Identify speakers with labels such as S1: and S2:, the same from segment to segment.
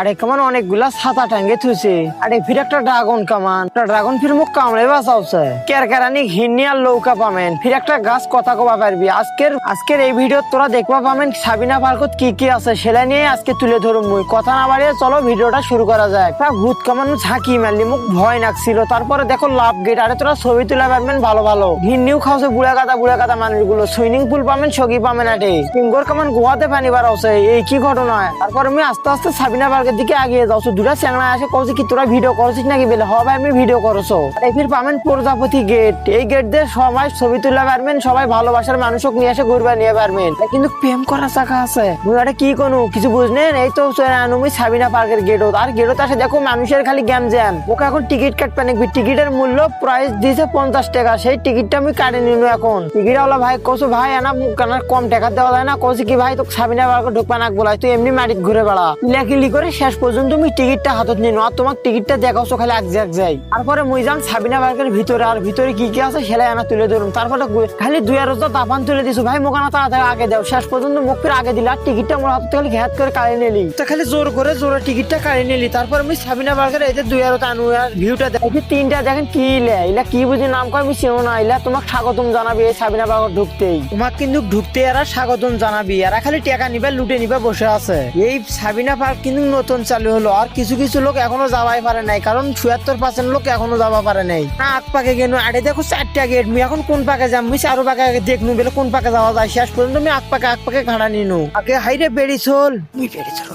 S1: আরে কেমন অনেকগুলা ছাতা টাঙ্গে থুছে আরে ফির একটা ড্রাগন কামান। একটা ড্রাগন ফির মুখ কামড়ে বাঁচাওছে। কেরকেরানি ঘিন্নি আর লৌকা পামেন। ফির একটা গাছ কথা কবা পারবি। আজকের আজকের এই ভিডিও তোরা দেখবা পামেন সাবিনা পার্কত কি কি আছে সেটা নিয়ে আজকে তুলে ধরুন মুই। কথা না বাড়িয়ে চলো ভিডিওটা শুরু করা যায় একটা ভূত কামানো ঝাঁকি মারলি মুখ ভয় লাগছিল তারপরে দেখো লাভ গেট, আরে তোরা ছবি তুলে পারবেন ভালো ভালো। ঘিন্নিও খাওছে বুড়া কাটা বুড়া কাটা মানুষগুলো। সুইমিং পুল পাবেন সগি পাবেন আটে। সিঙ্গর কামান গোয়াতে পানি বার আছে এই কি ঘটনা? তারপর আমি আস্তে আস্তে সাবিনা পার্কের দিকে আগিয়ে যাচ্ছ দুটা চ্যাংড়া আসে কৌছে কি, তোরা ভিডিও করছিস নাকি বেলে? হবে আমি ভিডিও করছ। আর ফির পাবেন প্রজাপতি গেট এই গেট দিয়ে সবাই ছবি তুলে পারবেন, সবাই ভালোবাসার মানুষক নিয়ে এসে ঘুরবে, নিয়ে পারবেন। কিন্তু প্রেম করার চাকা আছে। বুড়াটা কি কোনো, কিছু বুঝলেন? এই তো আনুমি সাবিনা পার্কের গেটও আর গেটও আসে দেখো মানুষের খালি গ্যাম জ্যাম ওকে এখন টিকিট কাটবে নাকি? টিকিটের মূল্য প্রাইস দিয়েছে পঞ্চাশ টাকা। সেই টিকিটটা আমি কাটে নিল এখন। টিকিট হলো ভাই কসু ভাই আনা কেন কম টাকা দেওয়া যায় না। কসি কি, ভাই তো সাবিনা পার্কে ঢুকবা না বলাই তুই এমনি মাটিত ঘুরে বেড়া। ইলাকিলি করে শেষ পর্যন্ত তুমি টিকিটটা হাতত নিন আর তোমার টিকিটটা দেখাওছো খালি এক জায়গ যাই তারপরে মুই যাম সাবিনা পার্কের ভিতরে, আর ভিতরে কি কি আছে সেলাই আনা তুলে ধরুন। তারপরে খালি দুই আর দাপান তুলে দিছো। ভাই মোকানা তাড়াতাড়ি আগে দাও। শেষ পর্যন্ত মুখ ফিরে আগে দিলা। টিকিটটা মোর হাত থেকে খালি ঘ্যাত করে কাড়ে নিলি। তো খালি জোর করে, জোরে টিকিটটা কাড়ে নিলি। তারপর আমি সাবিনা পার্কের এই যে দুই আর আনু আর ভিউটা দেখি তিনটা দেখেন কি ইলে ইলা কি বুঝি নাম কয় আমি চেও না। ইলা তোমাকে স্বাগতম জানাবি এই সাবিনা পার্ক ঢুকতেই। তোমাক কিন্তু ঢুকতে এরা স্বাগতম জানাবি। এরা খালি টাকা নিবে, লুটে নিবে, বসে আছে। এই সাবিনা পার্ক কিন্তু নতুন চালু হলো। আর কিছু কিছু লোক এখনও যাবাই পারে নাই, কারণ ছুয়াত্তর পার্সেন্ট লোক এখনও যাবা পারে নাই। আট পাকে গেল আরে দেখো চারটা গেট মুই এখন কোন পাকে যাম? মুই চারো পাকে আগে দেখনু, বেলে কোন পাকে যাওয়া যায়? শেষ পর্যন্ত আমি আট পাকে আট পাকে ঘাড়া নিনু। আগে হাইরে বেড়ি চল মুই বেড়ি চল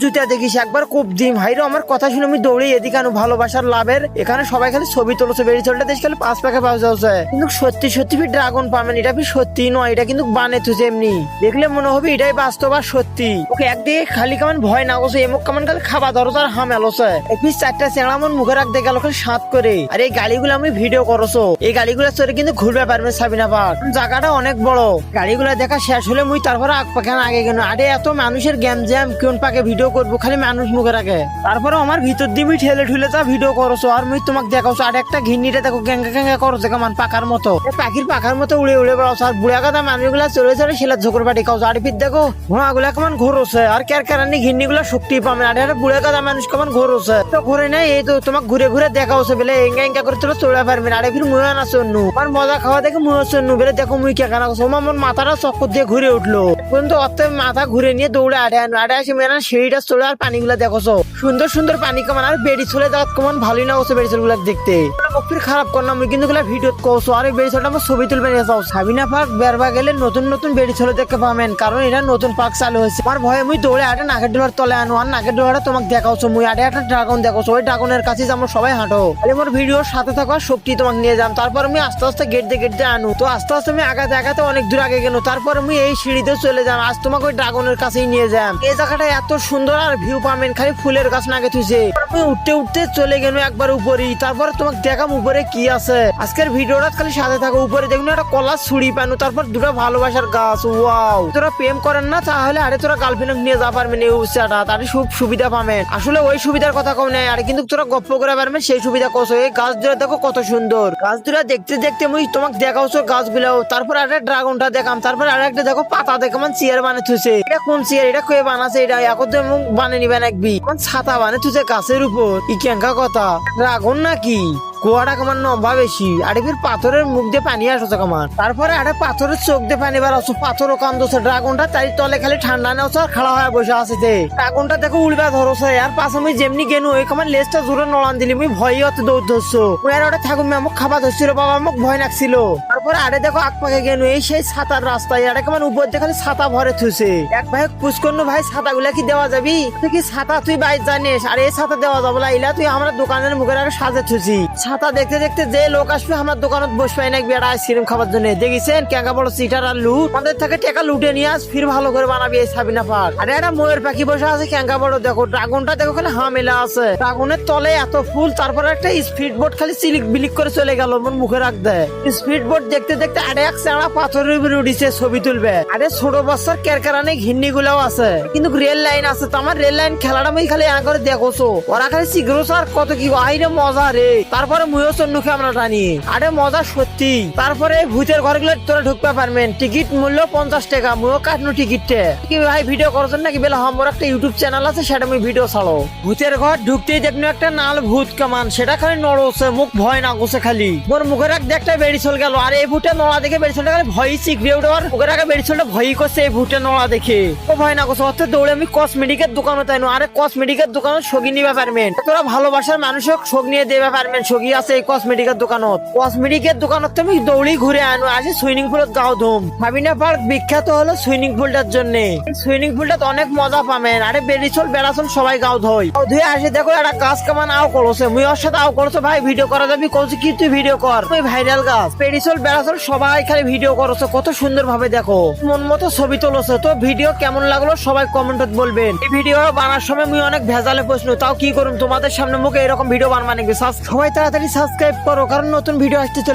S1: জুতা দেখিস একবার কোপ দিম হাইরো আমার কথা শুনে আমি দৌড়ে এদিকে আনো, ভালোবাসার লাভের। এখানে সবাই খালি ছবি তোলছে বেরিয়ে চলটা দেশ খালি পাঁচ পাকে পাওয়া যাচ্ছে। কিন্তু সত্যি সত্যি ফির ড্রাগন পাবেন এটা ফির সত্যি নয়, এটা কিন্তু বানে তুছে এমনি। দেখলে মনে হবে এটাই বাস্তব আর সত্যি। ওকে, একদিকে খালি কেমন ভয় না গেছে এমক কেমন খালি খাবার ধরো তার হাম এলোছে। এপিস চারটা চেংড়া মন মুখে রাখতে গেল খালি সাত করে। আর এই গাড়িগুলো আমি ভিডিও করছ। এই গাড়িগুলো চড়ে কিন্তু ঘুরবে পারবেন সাবিনা পার্ক। জায়গাটা অনেক বড়। গাড়িগুলো দেখা শেষ হলে মুই তারপরে আগ পাখান আগে গেল আরে এত মানুষের গ্যাম জ্যাম কোন পাকে ভিডিও করব, খালি মানুষ মুখে রাখে। তারপরে আমার ভিতর দিয়ে ঠেলে ঠুলে যা ভিডিও করছ, আর মুই তোমাকে দেখাচ্ছ আর একটা ঘিন্নিটা দেখো গ্যাঙ্গা গ্যাঙ্গা করছে কেমন পাকার মতো। পাখির পাখার মতো উড়ে উড়ে বেড়াচ্ছে, আর বুড়া কথা মানুষগুলা চলে চলে সেলা ঝোকর বাটি খাওয়া আর ফির দেখো ঘোড়া গুলা কেমন ঘোরছে, আর কের কেরানি ঘিন্নি গুলা শক্তি পাবে আর একটা বুড়া কথা মানুষ কেমন ঘোরছে। তো ঘুরে নাই, এই তো তোমাকে ঘুরে ঘুরে দেখাচ্ছে বলে, এঙ্গা এঙ্গা করে তোরা চলে পারবে না, আরে ফির মুয়ে না চন্নু আমার মজা খাওয়া দেখে মুয়ে চন্নু বলে, দেখো মুই কে কেনা করছ আমার মাথাটা চক্কর দিয়ে ঘুরে উঠল। কিন্তু অত মাথা ঘুরে নিয়ে দৌড়ে আড়ে আনো আড়ে আসে মেয়েরা সিঁড়িটা চলে আর পানিগুলা দেখছ। সুন্দর সুন্দর পানি কেমন আর বেড়ি চলে যাওয়ার কেমন ভালোই না হচ্ছে বেড়ি চলগুলা দেখতে। মুখ খারাপ করলাম কিন্তু গুলা ভিডিও কৌছো আর বেড়ি চলটা আমার ছবি তুলবে নিয়ে যাও। সাবিনা পার্ক বেরবা গেলে নতুন নতুন বেড়ি চলে দেখতে পাবেন, কারণ এটা নতুন পার্ক চালু হয়েছে। আমার ভয়ে মুই দৌড়ে আটে নাকের ডোয়ার তলে আনো, আর নাকের ডোয়ারে তোমাকে দেখাওছো। মুই আটে একটা ড্রাগন দেখাওছো ওই ড্রাগনের কাছে আমরা সবাই হাঁটো। তাহলে আমার ভিডিওর সাথে থাকার শক্তি তোমাকে নিয়ে যাম। তারপর আমি আস্তে আস্তে গেট দিয়ে গেট দিয়ে আনু। তো আস্তে আস্তে আমি আগাতে আগাতে অনেক দূর আগে গেল। তারপর আমি এই সিঁড়িতে চলে যাম। আজ তোমাকে ওই ড্রাগনের কাছেই নিয়ে যাম। এই জায়গাটা এত সুন্দর আর ভিউ পাবেন, খালি ফুলের গাছ থুইছে আমি উঠতে উঠতে চলে গেল একবার উপরেই। তারপর তোমাকে দেখাম উপরে কি আছে। আজকের ভিডিওটা খালি সাথে থাকো, উপরে দেখুন একটা কলা ছুরি পানু, তারপর দুটো ভালোবাসার গাছ, ওয়াও। তোরা প্রেম করেন না, তাহলে আরে তোরা গার্লফ্রেন্ড নিয়ে যা পারবেন এই উৎসাহটা তার খুব সুবিধা পাবেন। আসলে ওই সুবিধার কথা কম নেই, আর কিন্তু তোরা গপ্প করে পারবেন সেই সুবিধা কস এই গাছ দুরা দেখো কত সুন্দর। গাছ দুরা দেখতে দেখতে মুই তোমাকে দেখাওছো গাছগুলো। তারপর আরেকটা ড্রাগনটা দেখাম, তারপর আরেকটা দেখো পাতা দেখো মানে চেয়ার বানে থুছে এটা কোন চেয়ার এটা কয়ে বানাছে? এটা মুখ বানে নিবেন একবি ছাতা বানে থুছে গাছের উপর ই কথা? রাগুন নাকি? কুয়াটা কেমন লম্বা বেশি। আরে ফির পাথরের মুখ দিয়ে পানি আসছে কেমন। তারপরে আরে পাথরের চোখ দিয়ে পানি বার আসছো পাথরও কান্দছে ড্রাগনটা তাই তলে খালি ঠান্ডা নেওয়া আর খাড়া হয়ে বসে আছে তে ড্রাগনটা দেখো উড়বা ধরছে। আর পাশে আমি যেমনি গেনু ওই কেমন লেজটা জোরে নড়ান দিলি মুই ভয় অত দৌড় ধরছো। আর ওটা থাকুন আমাকে খাবার ধরছিল, বাবা আমাকে ভয় লাগছিল। তারপরে আরে দেখো আগ পাকে গেনু, এই সেই ছাতার রাস্তায় আরে কেমন উপর দিয়ে খালি ছাতা ভরে থুছে এক ভাই পুষ্কর্ণ ভাই ছাতা গুলা কি দেওয়া যাবি? তুই কি ছাতা তুই বাইর জানিস? আর এই ছাতা দেওয়া যাব ইলা তুই আমার দোকানের মুখের আগে সাজে থুছি ছাতা দেখতে দেখতে যে লোক আসবে আমার দোকানত বসবে নাকি একটা আইসক্রিম খাবার জন্য। দেখেছেন? কেঙ্গা বড় সিটার আর লুট আমাদের থেকে টাকা লুটে নিয়ে আস, ফির ভালো করে বানাবি এই সাবিনা পার্ক আরে একটা ময়ূর পাখি বসে আছে কেঙ্গা বড়, দেখো, ড্রাগনটা দেখো, খালি হামেলা আছে। ড্রাগনের তলে এত ফুল, তারপরে একটা স্পিড বোট খালি সিলিক বিলিক করে চলে গেল মন মুখে রাখ দেয় স্পিড বোট দেখতে দেখতে আরে এক চাড়া পাথরের উপরে উঠিছে, ছবি তুলবে। আরে ছোট বাচ্চার কেরকারানে ঘিন্নি গুলাও আছে। কিন্তু রেল লাইন আছে, তো আমার রেল লাইন খেলাটা আমি খালি করে দেখোছো। ওরা খালি শীঘ্র আর কত কি, আইরে মজা রে। তারপর তারপরে মুইও চন্নু আমরা টানি আরে মজা সত্যি। তারপরে ভূতের ঘরগুলো তোরা ঢুকতে পারবেন টিকিট মূল্য পঞ্চাশ টাকা। মুইও কাটনু টিকিটে। কি ভাই ভিডিও করছেন নাকি? বেলা আমার একটা ইউটিউব চ্যানেল আছে, সেটা আমি ভিডিও ছাড়ো। ভূতের ঘর ঢুকতেই দেখনু একটা নাল ভূত কামান। সেটা খালি নড়ছে, মুখ ভয় না গোছে খালি। মোর মুখের এক দেখতে বেড়ি চল গেল। আর এই ভূতে নড়া দেখে বেড়ি চলটা খালি ভয়ই চিকড়ে উঠে। আর মুখের আগে বেড়ি চলটা ভয়ই করছে এই ভূতে নড়া দেখে। ও ভয় না গোছে অর্থে দৌড়ে আমি কসমেটিকের দোকানে তাই আরে কসমেটিকের দোকানে সগি নিবে পারবেন। তোরা ভালোবাসার মানুষক সগ নিয়ে দেবে পারবেন সগি আছে এই কসমেটিকের দোকানত। কসমেটিকের দোকানত তুমি দৌড়ি ঘুরে আনো আসে সুইমিং পুলত গাও ধুম। ভাবিনা পার্ক বিখ্যাত হলো সুইমিং পুলটার জন্য। সুইমিং পুলটাত অনেক মজা পাবেন আরে বেরিচল বেড়াচল সবাই গাও ধই। ধুয়ে আসে, দেখো একটা গাছ কামান আও করছে। মুই ওর সাথে আও করছে, ভাই ভিডিও করা যাবি কলছে কি তুই ভিডিও কর? তুই ভাইরাল গাছ। বেরিচল বেড়াচল সবাই খালি ভিডিও করছে, কত সুন্দর ভাবে দেখো। মন মতো ছবি তোলছে। তো ভিডিও কেমন লাগল সবাই কমেন্টত বলবেন। এই ভিডিও বানার সময় মুই অনেক ভেজালে প্রশ্ন, তাও কি করুন তোমাদের সামনে মুখে এরকম ভিডিও বানবা নাকি? সবাই তাড়াতাড়ি সাবস্ক্রাইব করো কারণ নতুন ভিডিও আসতে চলে